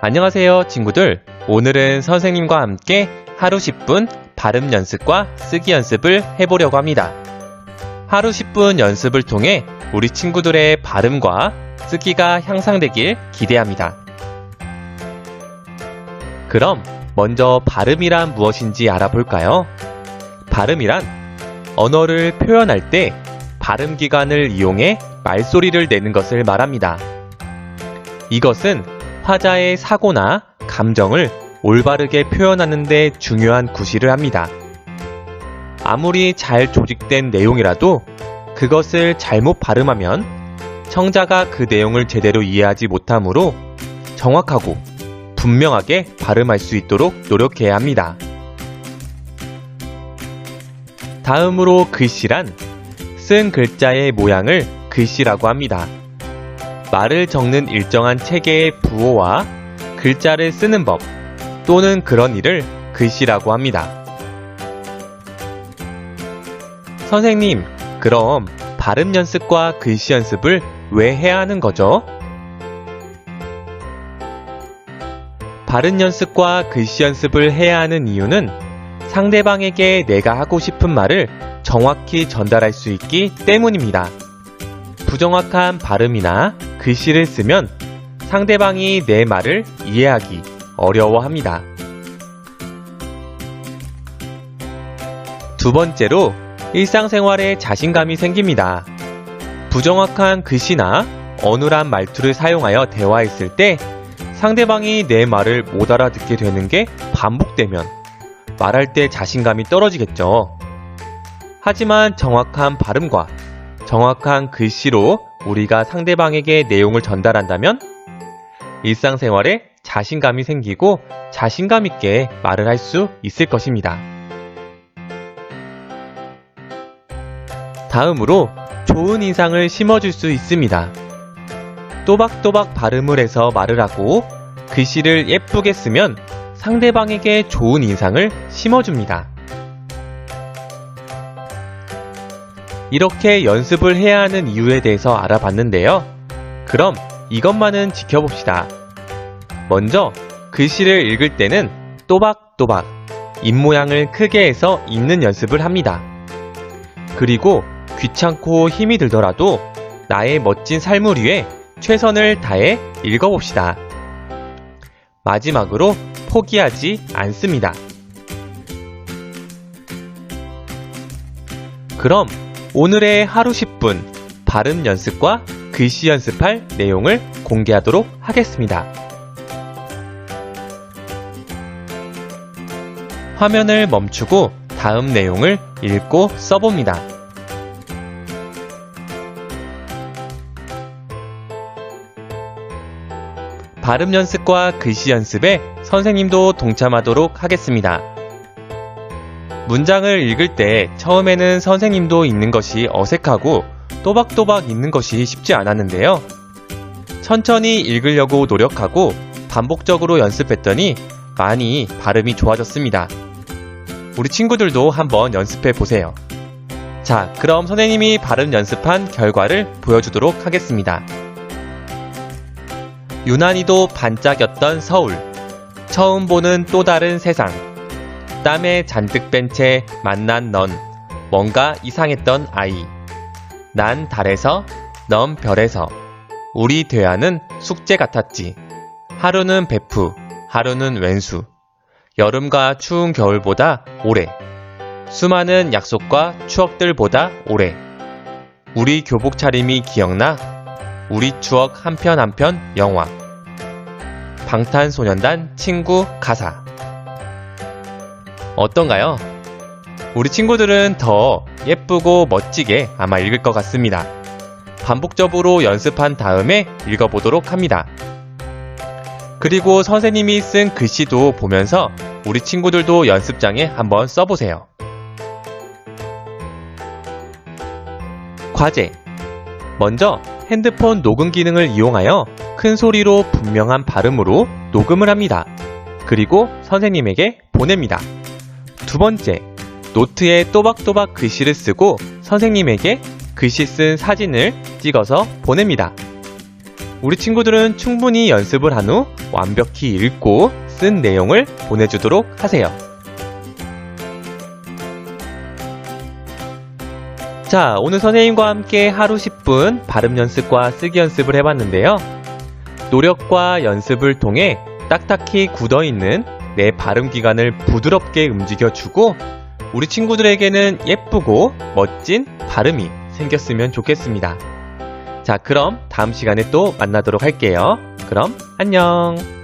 안녕하세요, 친구들. 오늘은 선생님과 함께 하루 10분 발음 연습과 쓰기 연습을 해보려고 합니다. 하루 10분 연습을 통해 우리 친구들의 발음과 쓰기가 향상되길 기대합니다. 그럼 먼저 발음이란 무엇인지 알아볼까요? 발음이란 언어를 표현할 때 발음 기관을 이용해 말소리를 내는 것을 말합니다. 이것은 화자의 사고나 감정을 올바르게 표현하는 데 중요한 구실을 합니다. 아무리 잘 조직된 내용이라도 그것을 잘못 발음하면 청자가 그 내용을 제대로 이해하지 못하므로 정확하고 분명하게 발음할 수 있도록 노력해야 합니다. 다음으로 글씨란 쓴 글자의 모양을 글씨라고 합니다. 말을 적는 일정한 체계의 부호와 글자를 쓰는 법 또는 그런 일을 글씨라고 합니다. 선생님, 그럼 발음 연습과 글씨 연습을 왜 해야 하는 거죠? 발음 연습과 글씨 연습을 해야 하는 이유는 상대방에게 내가 하고 싶은 말을 정확히 전달할 수 있기 때문입니다. 부정확한 발음이나 글씨를 쓰면 상대방이 내 말을 이해하기 어려워합니다. 두 번째로 일상생활에 자신감이 생깁니다. 부정확한 글씨나 어눌한 말투를 사용하여 대화했을 때 상대방이 내 말을 못 알아듣게 되는 게 반복되면 말할 때 자신감이 떨어지겠죠. 하지만 정확한 발음과 정확한 글씨로 우리가 상대방에게 내용을 전달한다면 일상생활에 자신감이 생기고 자신감 있게 말을 할 수 있을 것입니다. 다음으로 좋은 인상을 심어줄 수 있습니다. 또박또박 발음을 해서 말을 하고 글씨를 예쁘게 쓰면 상대방에게 좋은 인상을 심어줍니다. 이렇게 연습을 해야 하는 이유에 대해서 알아봤는데요. 그럼 이것만은 지켜봅시다. 먼저 글씨를 읽을 때는 또박또박 입모양을 크게 해서 읽는 연습을 합니다. 그리고 귀찮고 힘이 들더라도 나의 멋진 삶을 위해 최선을 다해 읽어봅시다. 마지막으로 포기하지 않습니다. 그럼 오늘의 하루 10분 발음 연습과 글씨 연습할 내용을 공개하도록 하겠습니다. 화면을 멈추고 다음 내용을 읽고 써봅니다. 발음 연습과 글씨 연습에 선생님도 동참하도록 하겠습니다. 문장을 읽을 때 처음에는 선생님도 읽는 것이 어색하고 또박또박 읽는 것이 쉽지 않았는데요. 천천히 읽으려고 노력하고 반복적으로 연습했더니 많이 발음이 좋아졌습니다. 우리 친구들도 한번 연습해 보세요. 자, 그럼 선생님이 발음 연습한 결과를 보여주도록 하겠습니다. 유난히도 반짝였던 서울. 처음 보는 또 다른 세상. 땀에 잔뜩 뺀 채 만난 넌. 뭔가 이상했던 아이. 난 달에서, 넌 별에서. 우리 대화는 숙제 같았지. 하루는 베프, 하루는 왼수. 여름과 추운 겨울보다 오래. 수많은 약속과 추억들보다 오래. 우리 교복 차림이 기억나? 우리 추억 한편 한편 영화. 방탄소년단 친구 가사. 어떤가요? 우리 친구들은 더 예쁘고 멋지게 아마 읽을 것 같습니다. 반복적으로 연습한 다음에 읽어보도록 합니다. 그리고 선생님이 쓴 글씨도 보면서 우리 친구들도 연습장에 한번 써보세요. 과제. 먼저 핸드폰 녹음 기능을 이용하여 큰 소리로 분명한 발음으로 녹음을 합니다. 그리고 선생님에게 보냅니다. 두 번째, 노트에 또박또박 글씨를 쓰고 선생님에게 글씨 쓴 사진을 찍어서 보냅니다. 우리 친구들은 충분히 연습을 한 후 완벽히 읽고 쓴 내용을 보내주도록 하세요. 자, 오늘 선생님과 함께 하루 10분 발음 연습과 쓰기 연습을 해봤는데요. 노력과 연습을 통해 딱딱히 굳어있는 내 발음 기관을 부드럽게 움직여주고 우리 친구들에게는 예쁘고 멋진 발음이 생겼으면 좋겠습니다. 자, 그럼 다음 시간에 또 만나도록 할게요. 그럼 안녕.